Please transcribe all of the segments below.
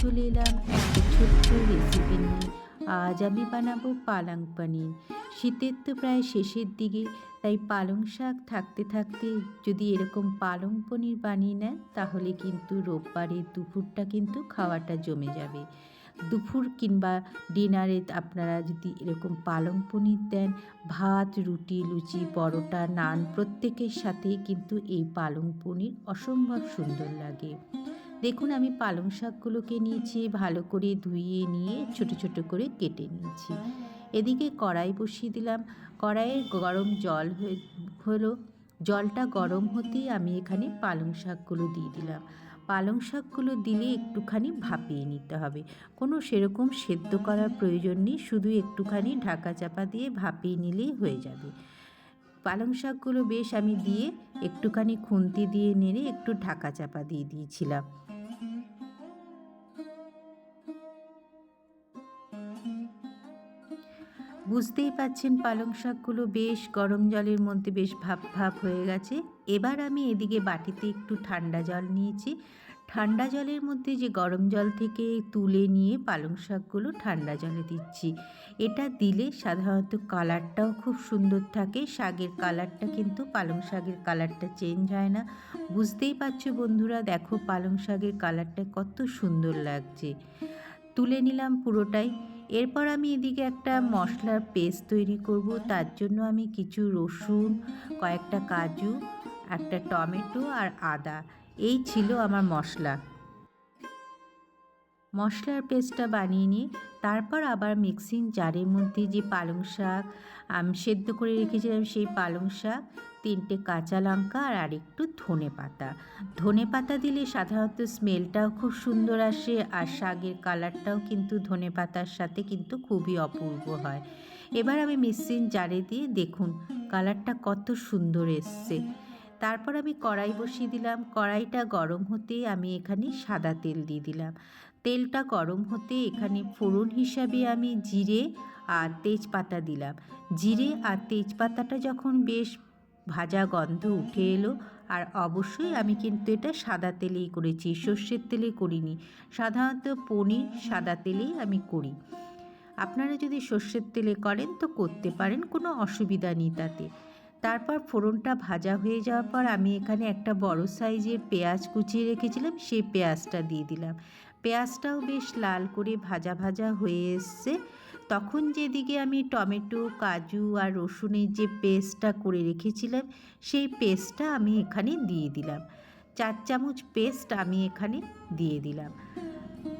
চলে এলাম ছোট্ট রেসিপি নিয়ে। আজ আমি বানাবো পালং পনির। শীতের তো প্রায় শেষের দিকে, তাই পালং শাক থাকতে থাকতে যদি এরকম পালং পনির বানিয়ে নেন, তাহলে কিন্তু রোববারের দুপুরটা কিন্তু খাওয়াটা জমে যাবে। দুপুর কিংবা ডিনারে আপনারা যদি এরকম পালং পনির দেন, ভাত, রুটি, লুচি, পরোটা, নান, প্রত্যেকের সাথেই কিন্তু এই পালং পনির অসম্ভব সুন্দর লাগে। দেখুন আমি পালং শাকগুলোকে নিয়েছি ভালো করে ধুইয়ে নিয়ে ছোট ছোট করে কেটে নিয়েছি। এদিকে কড়াই বসিয়ে দিলাম। কড়াইয়ের গরম জল হয়ে হলো জলটা গরম হতেই আমি এখানে পালং শাকগুলো দিয়ে দিলাম। পালং শাকগুলো দিলে একটুখানি ভাপিয়ে নিতে হবে। কোনো সেরকম সেদ্ধ করার প্রয়োজন নেই শুধু একটুখানি ঢাকা চাপা দিয়ে ভাপিয়ে নিলেই হয়ে যাবে। পালং শাকগুলো বেশ আমি দিয়ে একটুখানি খুন্তি দিয়ে নেড়ে একটু ঢাকা চাপা দিয়ে দিয়েছিলাম। বুঝতেই পাচ্ছেন পালং শাকগুলো বেশ গরম জলের মধ্যে বেশ ভাপ ভাপ হয়ে গেছে। এবার আমি এদিকে বাটিতে একটু ঠান্ডা জল নিয়েছি। ঠান্ডা জলের মধ্যে যে গরম জল থেকে তুলে নিয়ে পালং শাকগুলো ঠান্ডা জলে দিচ্ছি। এটা দিলে সাধারণত কালারটাও খুব সুন্দর থাকে। শাকের কালারটা কিন্তু পালং শাকের কালারটা চেঞ্জ হয় না। বুঝতেই পারছ বন্ধুরা, দেখো পালং শাকের কালারটা কত সুন্দর লাগছে। তুলে নিলাম পুরোটাই। এরপর আমি এদিকে একটা মশলার পেস্ট তৈরি করব। তার জন্য আমি কিছু রসুন, কয়েকটা কাজু, একটা টমেটো আর আদা। এই ছিল আমার মশলা। মশলার পেস্টটা বানিয়ে নিয়ে তারপর আবার মিক্সিং জারের মধ্যে যে পালং শাক, আমি সেদ্ধ করে রেখেছিলাম সেই পালং শাক, তিনটে কাঁচা লঙ্কা আর আরেকটু ধনে পাতা। ধনে পাতা দিলে সাধারণত স্মেলটাও খুব সুন্দর আসে আর শাকের কালারটাও কিন্তু ধনে পাতার সাথে কিন্তু খুবই অপূর্ব হয়। এবার আমি মিক্সিং জারে দিয়ে দেখুন কালারটা কত সুন্দর এসছে। তারপর আমি কড়াই বসিয়ে দিলাম। কড়াইটা গরম হতে আমি এখানে সাদা তেল দিয়ে দিলাম। তেলটা গরম হতে এখানে ফোড়ন হিসাবে আমি জিরে আর তেজপাতা দিলাম। জিরে আর তেজপাতাটা যখন বেশ ভাজা গন্ধ উঠে এলো, আর অবশ্যই আমি কিন্তু এটা সাদা তেলেই করেছি, সর্ষের তেলে করিনি। সাধারণত পনির সাদা তেলেই আমি করি। আপনারা যদি সর্ষের তেলে করেন তো করতে পারেন, কোনো অসুবিধা নেই তাতে। তারপর ফোড়নটা ভাজা হয়ে যাওয়ার পর আমি এখানে একটা বড় সাইজের পেঁয়াজ কুচিয়ে রেখেছিলাম, সেই পেঁয়াজটা দিয়ে দিলাম। পেঁয়াজটাও বেশ লাল করে ভাজা ভাজা হয়ে এসছে। তখন যেদিকে আমি টমেটো, কাজু আর রসুনের যে পেস্টটা করে রেখেছিলাম, সেই পেস্টটা আমি এখানে দিয়ে দিলাম। চার চামচ পেস্ট আমি এখানে দিয়ে দিলাম।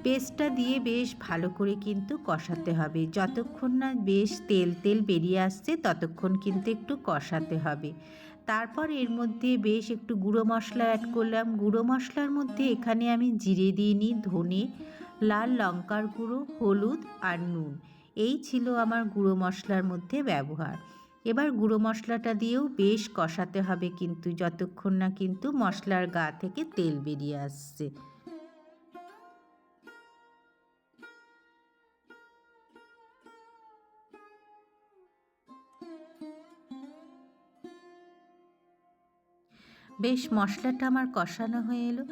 পেস্টটা দিয়ে বেশ ভালো করে কিন্তু কষাতে হবে। যতক্ষণ না বেশ তেল তেল বেরিয়ে আসছে, ততক্ষণ কিন্তু একটু কষাতে হবে। তারপর এর মধ্যে বেশ একটু গুঁড়ো মশলা অ্যাড করলাম। গুঁড়ো মশলার মধ্যে এখানে আমি জিরে দিয়ে নিই, ধনে, লাল লঙ্কার গুঁড়ো, হলুদ আর নুন। এই ছিল আমার গুঁড়ো মশলার মধ্যে ব্যবহার। এবার গুঁড়ো মশলাটা দিয়েও বেশ কষাতে হবে কিন্তু, যতক্ষণ না কিন্তু মশলার গা থেকে তেল বেরিয়ে আসছে। বেশ মশলাটা আমার কষানো হয়ে এলো।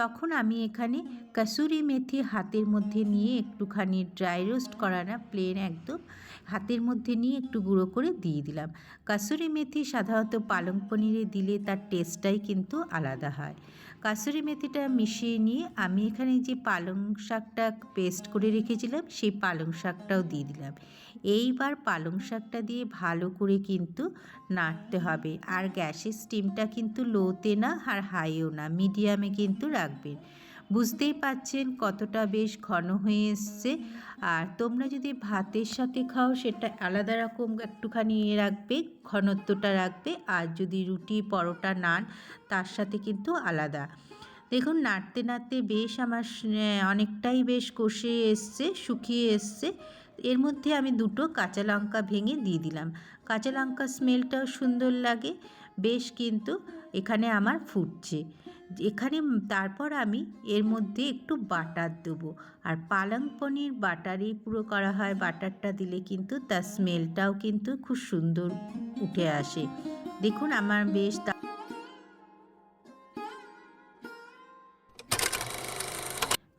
তখন আমি এখানে কাসুরি মেথি হাতের মধ্যে নিয়ে একটুখানি ড্রাই রোস্ট করা না প্লেন একদম, হাতের মধ্যে নিয়ে একটু গুঁড়ো করে দিয়ে দিলাম। কাসুরি মেথি সাধারণত পালং পনিরে দিলে তার টেস্টটাই কিন্তু আলাদা হয়। কাসুরি মেথিটা মিশিয়ে নিয়ে আমি এখানে যে পালং শাকটা পেস্ট করে রেখেছিলাম, সেই পালং শাকটাও দিয়ে দিলাম। এইবার পালং শাকটা দিয়ে ভালো করে কিন্তু নাড়তে হবে। আর গ্যাসের স্টিমটা কিন্তু লোতে না আর হাইও না মিডিয়ামে কিন্তু রাখবেন। বুঝতেই পাচ্ছেন কতটা বেশ ঘন হয়ে এসছে। আর তোমরা যদি ভাতের সাথে খাও, সেটা আলাদা রকম একটুখানি ইয়ে রাখবে, ঘনত্বটা রাখবে। আর যদি রুটি, পরোটা নান, তার সাথে কিন্তু আলাদা। দেখুন, নাড়তে নাড়তে বেশ আমার অনেকটাই বেশ কষে এসছে, শুকিয়ে এসছে। এর মধ্যে আমি দুটো কাঁচা লঙ্কা ভেঙে দিয়ে দিলাম। কাঁচা লঙ্কা স্মেলটাও সুন্দর লাগে, বেশ কিন্তু এখানে আমার ফুটছে। এখানে তারপর আমি এর মধ্যে একটু বাটার দেবো। আর পালং পনির বাটারই পুরো করা হয়, বাটারটা দিলে কিন্তু তার স্মেলটাও কিন্তু খুব সুন্দর উঠে আসে। দেখুন আমার বেশ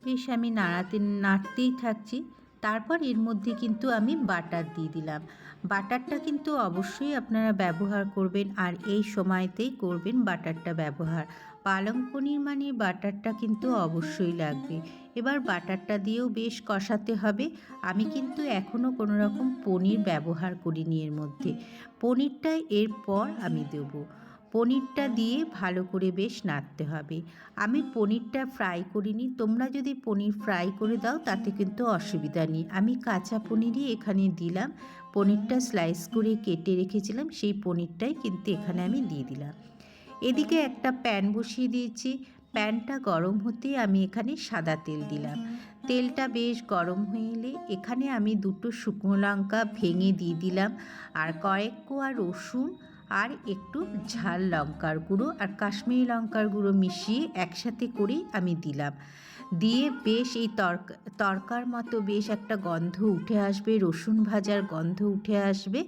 বেশ আমি নাড়াতে নাড়তেই থাকছি। তারপর এর মধ্যে কিন্তু আমি বাটার দিয়ে দিলাম। বাটারটা কিন্তু অবশ্যই আপনারা ব্যবহার করবেন আর এই সময়তেই করবেন বাটারটা ব্যবহার। পালং পনির মানে বাটারটা কিন্তু অবশ্যই লাগবে। এবার বাটারটা দিয়েও বেশ কষাতে হবে। আমি কিন্তু এখনও কোনো রকম পনির ব্যবহার করিনি এর মধ্যে। পনিরটা এরপর আমি দেবো। পনিরটা দিয়ে ভালো করে বেশ নাড়তে হবে। আমি পনিরটা ফ্রাই করিনি। তোমরা যদি পনির ফ্রাই করে দাও, তাতে কিন্তু অসুবিধা নেই। আমি কাঁচা পনিরই এখানে দিলাম। পনিরটা স্লাইস করে কেটে রেখেছিলাম। সেই পনিরটাই কিন্তু এখানে আমি দিয়ে দিলাম। এদিকে একটা প্যান বসিয়ে দিয়েছি। প্যানটা গরম হতে আমি এখানে সাদা তেল দিলাম। তেলটা বেশ গরম হয়ে এলে এখানে আমি দুটো শুকনো লঙ্কা ভেঙে দিয়ে দিলাম। আর কয়েক কোয়া রসুন আর একটু ঝাল লঙ্কার গুঁড়ো আর কাশ্মীরি লঙ্কার গুঁড়ো মিশিয়ে একসাথে করেই আমি দিলাম। দিয়ে বেশ এই তরকা, তরকার মতো বেশ একটা গন্ধ উঠে আসবে, রসুন ভাজার গন্ধ উঠে আসবে।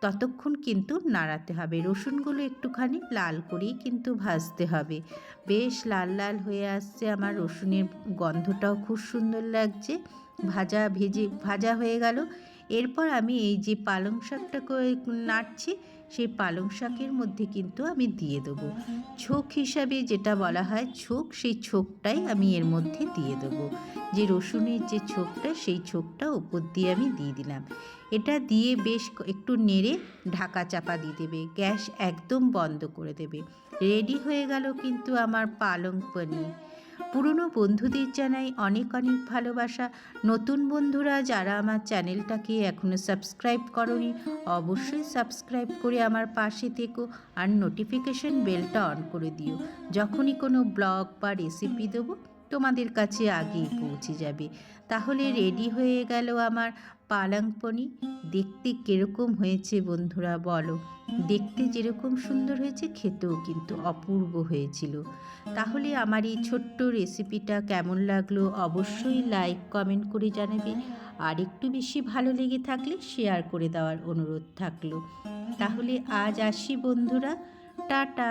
ততক্ষণ কিন্তু নাড়াতে হবে। রসুনগুলো একটুখানি লাল করেই কিন্তু ভাজতে হবে। বেশ লাল লাল হয়ে আসছে আমার রসুনের গন্ধটাও, খুব সুন্দর লাগছে। ভাজা ভেজে, ভাজা হয়ে গেল। এরপর আমি এই যে পালং শাকটা নাড়ছি সেই পালং শাকের মধ্যে কিন্তু আমি দিয়ে দেবো। ছোক হিসাবে যেটা বলা হয় ছোক, সেই ছোকটাই আমি এর মধ্যে দিয়ে দেবো। যে রসুনের যে ছোকটা, সেই ছোকটা উপর দিয়ে আমি দিয়ে দিলাম। এটা দিয়ে বেশ একটু নেড়ে ঢাকা চাপা দিয়ে দেবে। গ্যাস একদম বন্ধ করে দেবে। রেডি হয়ে গেল কিন্তু আমার পালং পনির। পুরনো বন্ধুদের জানাই অনেক অনেক ভালোবাসা। নতুন বন্ধুরা যারা আমার চ্যানেলটাকে এখনও সাবস্ক্রাইব করনি, অবশ্যই সাবস্ক্রাইব করে আমার পাশে থেকো আর নোটিফিকেশন বেলটা অন করে দিও। যখনই কোনো ব্লগ বা রেসিপি দেবো তোমাদের কাছে আগেই পৌঁছে যাবে। তাহলে রেডি হয়ে গেল আমার পালং পনির দেখতে কীরকম হয়েছে বন্ধুরা বলো। দেখতে যেরকম সুন্দর হয়েছে, খেতেও কিন্তু অপূর্ব হয়েছিল। তাহলে আমার এই ছোট্ট রেসিপিটা কেমন লাগল অবশ্যই লাইক কমেন্ট করে জানাবে। আর একটু বেশি ভালো লেগে থাকলে শেয়ার করে দেওয়ার অনুরোধ থাকল। তাহলে আজ আসি বন্ধুরা। টাটা!